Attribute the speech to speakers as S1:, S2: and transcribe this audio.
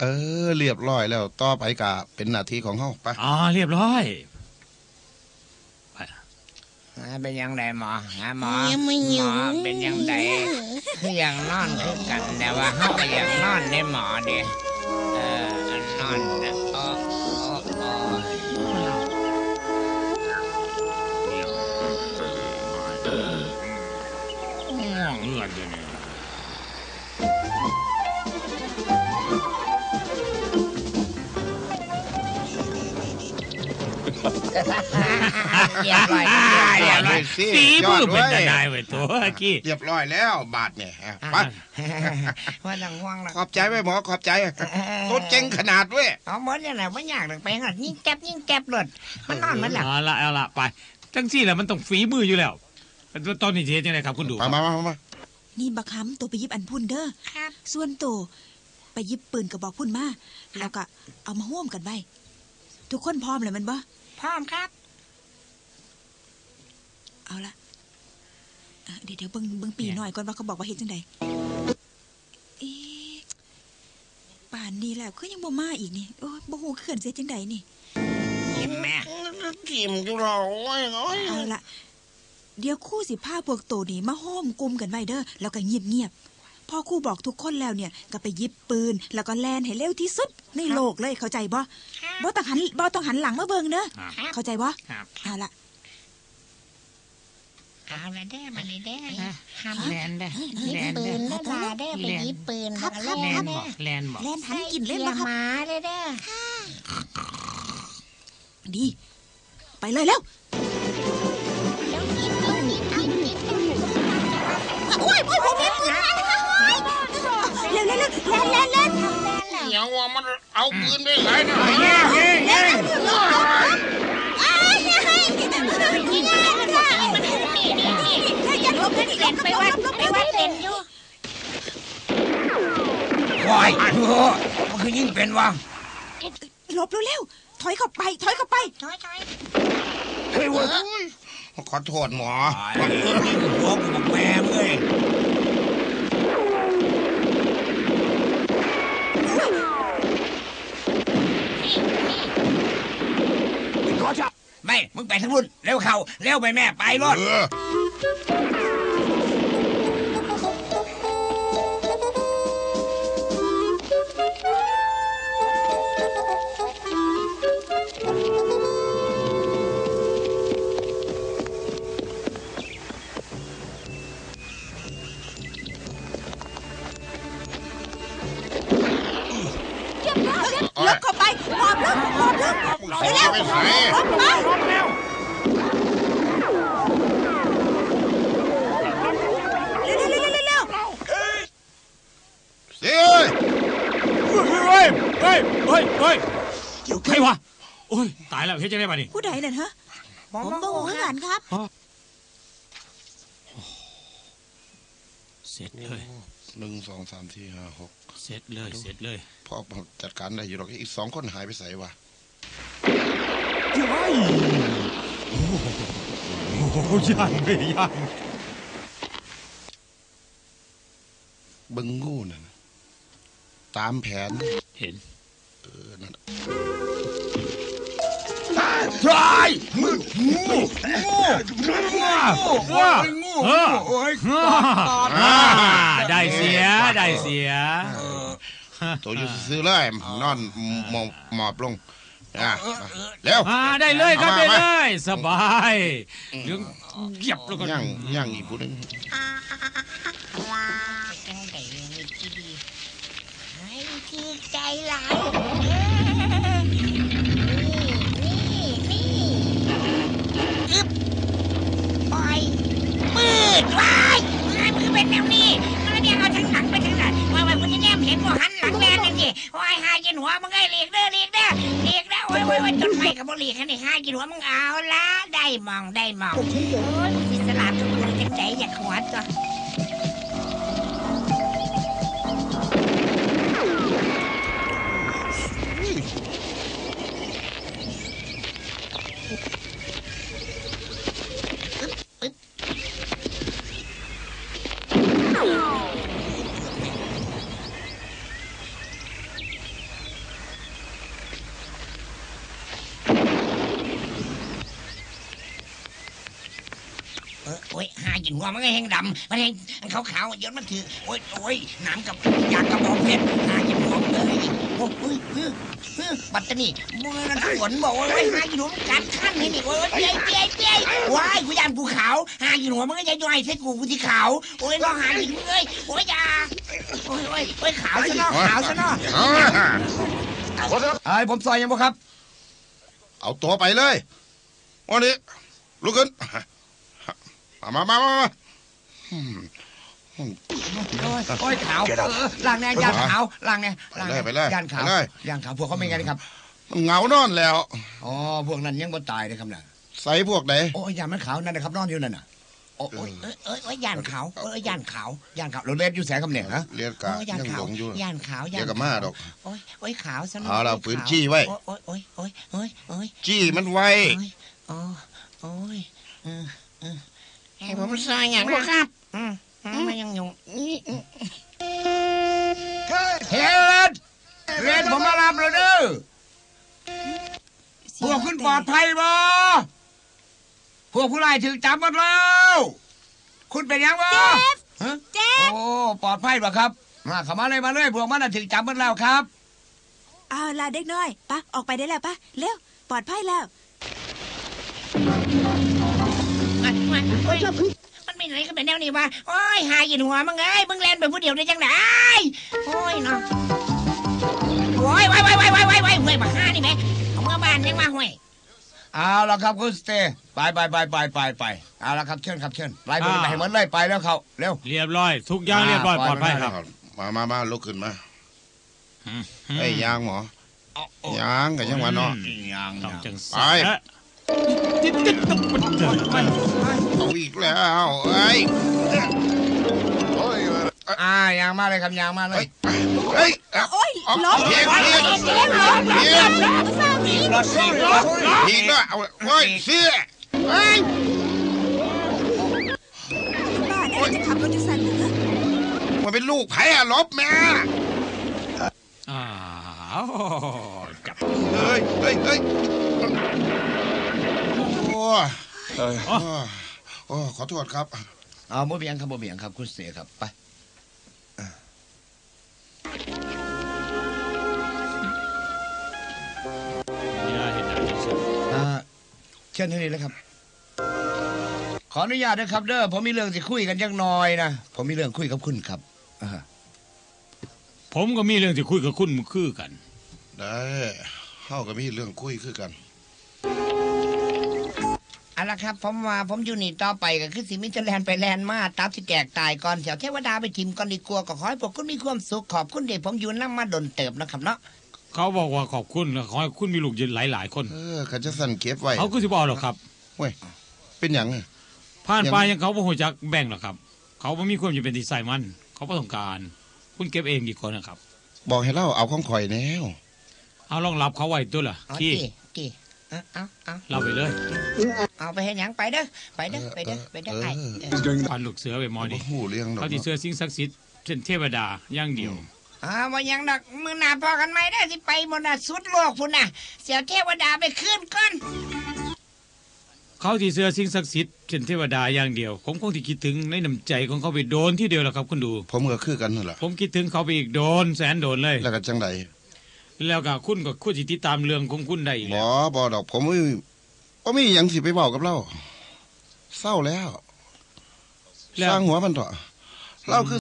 S1: เออเรียบร้อยแล้วต่อไปกะเป็นหน้าที่ของเฮาไป
S2: อ๋อเรียบร้อย
S3: อ่าเป็นยังไงหมอฮะหมอ
S4: ยังไม่
S3: ห
S4: หิ
S3: ม
S4: ว
S3: อเป็นยังไงคือยังนอนคือกันแต่ว่าเฮาก็ยังนอนได้หมอเด้เออนอนนะโอ้ เรียบร้อยเรียบร้อย
S1: สิ
S2: ฝีมือเป็น
S1: ยอดเว้ย
S2: นายเว้ยตัวกี้
S1: เรียบร้อยแล้วบาทเนี่ยไป
S3: ว่าต้องห่วงหรอก
S1: ขอบใจไว้หมอขอบใจตัวเจ๋งขนาดเว้ย
S3: เอาหมดยังไงไม่อยากหรอกไปหรอกยิ่งแก็บยิ่งแก็บหลดมันนอนมันหลับ
S2: เอาละเอาละไปจังสี่แหละมันต้องฝีมืออยู่แล้วตอนนี้เทยังไงครับคุณดู
S1: มามามามา
S4: นี่บักคำตัวไปหยิบอันพุ่นเด้อ
S3: ครับ
S4: ส่วนตัวไปหยิบปืนกระบอกพุ่นมาแล้วก็เอามาห่วมกันไว้ทุกคนพร้อมเลยมันบ่
S3: พร้อมครับ
S4: เอาละเอ่อเดี๋ยวเดี๋ยวเบิ่งเบิ่งปีหน่อยก่อนว่าเขาบอกว่าเฮ็ดจังใดเอ๊ะป่านนี้แล้วคือยังบ่มาอีกนี่โอ้ยบ่ฮู้คือเขินเสียจังใดนี่
S3: ยิ้มแม่
S1: กิมจุเราโอ้ยโอ้ย
S4: เอาละเดี๋ยวครู่สิพาพวกโตนี่มาห้อมกลุ่มกันไว้เด้อแล้วก็เงียบๆพอครู่บอกทุกคนแล้วเนี่ยก็ไปหยิบปืน แล้วก็แลนให้เร็วที่สุดในโลกเลยเข้าใจบ่บ่ต้องหันบ่ต้องหันหลังมาเบิ่งเด้อ
S2: ครับ
S4: เข้าใจบ่
S2: ครับ
S4: เอาละ
S3: เอาละเด้อมาเลยเด้อ
S2: ห้ามแลนได้
S5: หยิบปืนนะลาเด้อไปหยิบปืน
S4: ครับครับ
S2: แล
S4: คนรับ
S2: บอกแลนบอก
S4: แลนหันกินเล่นบ่ครับ
S5: หมาเลยเด้อ
S4: ดี ไปเลยแล้ว
S5: แล้วหยิบเอาหยิบเอาหยิบเอา
S4: โอ้ยโอ้ยผมมีปืนเร็วเร็วเร็วแลนแลนแลน
S1: อย่างว่ามันเอาปืนไปไหนนะ
S4: อย่าลบเลย
S5: เล่นไปวัดไปวัดเล่นอยู่
S3: วายโอ้โหมันคือยิ่งเป็นวะ
S4: หลบเร็วๆถอยเข้าไป ถอยเข้าไป
S5: ถอยถอย
S3: เฮ้ยเว้ย
S1: ขอโทษหมอ
S3: หัวกูบอกแม่เอ้ยไม่ มึงไปทางนู้นเร็วเข้าเร็วไปแม่ ไปรถ
S4: บเข้าไปหอบลึกหอบลึก
S1: เร็วไปไหน
S4: ลบไปเร็วเร็วเร็วเร็วเร็ว
S1: เฮ้ย
S2: เฮ้ยเฮ้ยเฮ้ยเฮ้ยใครวะโอ้ยตายแล้วเฮ็ดจังได๋บัดนี้
S4: ผู้ใดนั่นฮะผมโมโหเหมือนครับ
S2: เสร็จเลย
S1: หนึ่งสองสามสี่ห้าหก
S2: เสร็จเลย เสร็จเลย
S1: พ่อจัดการได้อยู่หรอกอีกสองคนหายไปใส่วะ
S2: ย้ายโอ้โหยังไม่ยัง
S1: เบึงงูน่ะนะตามแผน
S2: เห็น
S1: เออนั่นน่ะ
S3: ใช่มึงงู
S2: ว้า ว้าเออ
S3: โอ้ย
S2: อ่าได้เสียได้เสีย
S1: ตัวอยู่ซื้อเลยนอนหมอบหมอบลงอะเร็ว
S2: อ่าได้เลยครับได้เลยสบายเรื่องเหยียบแล้วก็
S1: ย่างย่างอีกผู้หนึง
S5: จังไดมีที่ดีที่ใจหลาย ว้ายว้ายมือเป็นแนวนี้มันเนี่ยเอาทั้งหลังไปทั้งหลังว่าว่าคุณจะแนมเห็นว่าหันหลังแลนนั่นสิโอ้ยหากินหัวมึงไอ้เลีกเด้อเลีกเด้อเลีกเด้อโอ้ยโอ้ยโอ้ยจนไม่กับบ่เลีกแค่นี้หากินหัวมึงเอาละได้มองได้มองโอ้ยมึงสิสลับทุกคนจังใจอยากหัวตัว
S3: กินหัวมันก็แห้งดำมันแห้งขาวขาวๆย้อนมันถือโอ้ยโอ้ยน้ำกับยากระบอกเพชรหากินหัวมันเลยโอ้ยเฮ้ยเฮ้ยเฮ้ยบัตตานี่มันฝนบอกว่าไอ้หากินหัวมันกัดขั้นนี่นี่โอ้ยเปี้ยเปี้ยเปี้ยว้ายกูยานภูเขาหากินหัวมันก็จะย่อยเส้นกูกูที่ขาวโอ้ยลองหากินมึงเลยโอ้ยอยาโอ้ยโอ้ยโอ้ยขาวซะเนาะขาวซะเนาะ
S1: เอา
S2: ไอ้ผมซอยยังบ่ครับ
S1: เอาตัวไปเลย วันนี้ลุกขึ้น มามามามามาอืม
S3: โอ้ยโอ้ยขาวเออล่างแน่ยานขาวล่างแน่ล่างแน่
S1: ไปเลย
S3: ยานขาว
S1: ไปเลย
S3: ยานขาวพวกเขาไม่ไงนะครับ
S1: มันเหงานอนแล้ว
S3: อ๋อพวกนั้นยังบ่ตายนะครับน่ะ
S1: ใส่พวกไหน
S3: โอ้ยยานมันขาวนั่นนะครับนอนอยู่นั่นน่ะโอ้ยโอ้ยเอ้ยเอ้ยเอ้ยยานขาวเอ้ยยานขาว ยานขาวเราเล่นอยู่แสงคำเหน่งนะ
S1: เรียกกะ
S3: โอ้ยยาน
S1: ยัง
S3: ขา
S1: หล
S3: ว
S1: งอยู่
S3: ยานขาวยาน
S1: เดี๋ยวก็มาดอก
S3: โอ้ยโอ้ยขาวซะหน่
S1: เอาเรา
S3: โย
S1: ปืน
S3: ขว
S1: จี้ไว้
S3: โอ้ยโอ้ยโอ้ยโอ้ยโอ้ย
S1: จี้มันไว
S3: โอ้ยโอ้ยโอ้ยเออเออ
S5: ให้ผมซอยอย่างบ่ครับ
S3: อืมอืมมันยังอยู่
S5: นี่
S3: เฮ็ดเฮ็ดผมมารับแล้วเด้อพวกคุณปลอดภัยบ่พวกผู้ร้ายถูกจับหมดแล้ว คุณเป็นยังบ่ฮะ
S4: เจ๊
S3: โอ้ปลอดภัยบ่ครับ มาเข้ามาเลยมาเลยพวกมันน่ะถูกจับหมดแล้วครับ
S4: เอาล่ะเด็กน้อยปะออกไปได้แล้วปะเร็วปลอดภัยแล้ว
S5: มันโอ้ยมันเป็นอะไรก็เป็นแนวนี้วะโอ้ยหากินหัวมึงเอ้ยมึงเล่นไปผู้เดียวได้จังไดโอ้ยเนาะโอ้ยไว้ไว้ไว้ไว้ไว้ไว้เว้ยมาห้านี่แม่เอามาบ้านยังมาห่วย
S3: เอาละครับคุณสเตย์ไปไปไปไปไปไปเอาละครับเชิญครับเชิญไล่ไปไปให้หมดเลยไปแล้วเขาเร็ว
S2: เรียบร้อยทุกอย่างเรียบร้อย
S3: อ่า
S2: ปลอดภัย
S3: ปลอดภัย
S2: ครับ
S1: มามามาลุกขึ้นมา
S2: อืม
S1: ไอ้ยยางหมอยางกับยังหวะเนาะ
S3: ยัง
S2: ต้องจัง
S1: ไป
S2: สั เอ๊ะจิ๊ดจิ๊ดตุ๊บตุ๊บตุ๊บ
S1: เอาอีกแล้วเอ้ย
S3: อ่ายังมาเลยครับยังมาเล
S1: เฮ้
S3: ย
S1: ยเฮ้ย
S4: โอ้ย
S1: เอา
S4: ล้ม
S1: เพียงเพียงเพียงเพียงพีกด้วยเอาเฮ้ยเสื้อเฮ้ย
S4: บ้าได้จะขับรถจะสั่นเหรือ
S1: มันเป็นลูกไผ่อะลบแม่
S2: อ้าวจับ
S1: เฮ้ยเฮ้ยเฮ้ย โอ้ย
S2: อ๋อ
S1: โอ้ขอโทษครับ
S3: เอาโมเบียงครับโมเบียงครับคุณสเตย์ครับไป
S2: อย่าเห็นหน้าจังสัน
S3: อ่าเชิญที่นี่เลยครับ ขออนุญาตนะครับ เด้อผมมีเรื่องจะคุยกันยังน้อยนะผมมีเรื่องคุยกับคุณครับอ่า
S2: ผมก็มีเรื่องที่คุยกับคุณมือคือกัน
S1: ได้เฮาก็มีเรื่องคุยคือกัน
S5: เอาละครับผมว่าผมอยู่นี่ต่อไปก็คือสิมิจะแลนไปแลนมาตับสิแตกตายก่อนเสียวเทวดาไปทิมก่อนดีกลัวาก็ขอให้พวกคุณมีความสุขขอบคุณเด็กผมอยู่นั่งมาดนเติบนะครับเนาะ
S2: เขาบอกว่าขอบคุณและขอให้คุณมีลูกเยอะหลายหลายๆคน
S1: เออขันจะสั่นเก็บไว้
S2: เขาก็สิบอกหรอกครับ
S1: เป็นหยังอะ
S2: ผ่าน
S1: ยัง
S2: ไปยังเขาบ่หัวจักแบ่งหรอกครับ เขาไม่มีความจำเป็นที่ใส่มัน เขาบ่ต้องการ คุณเก็บเองดีกว่านะครับ
S1: บอกให้เล่าเอาของข่อยแนว
S2: เอาลองรับเขาไว้ตัวล่ะ
S5: เอา
S2: ที่
S5: จีจี เอาเอาเอา
S2: เราไปเลย
S5: เอาไปให้หยังไปเด้อไปเด้อไปเด้อไปเด้อไอ้เออ
S2: ปันลูกเสือไปหมอ
S1: บ่
S2: ดิ
S1: ฮู้เรื่องดอก
S2: เขาที่เสือสิ่งศักดิ์สิทธิ์เช่นเทวดาอย่างเดียว
S5: อ่าว่าหยังดอกมือหน้าพอกันไหมได้อสิไปหมดน่ะสุดโลกพุ่นน่ะ เสียวเทวดาไปขึ้นก่อน
S2: เขาที่เสือสิ่งศักดิ์สิทธิ์เช่นเทวดาอย่างเดียว ผมคงที่คิดถึงในน้ำใจของเขาไปโดนที่เดียวแหละครับคุณดู
S1: ผมก็คือกันนั่นแหละ
S2: ผมคิดถึงเขาไปอีกโดนแสนโดนเลย
S1: แล้วก็จังได
S2: แล้วก็คุณก็คุณสิติดตามเรื่องของคุณได้อีก
S1: บ่
S2: แล้ว
S1: บ่ดอกผมไม่บ่มีหยังสิไปเว้ากับเราเศร้าแล้ว
S2: แล้
S1: ส
S2: ว
S1: ร้างหัวมันเถอะเราคือ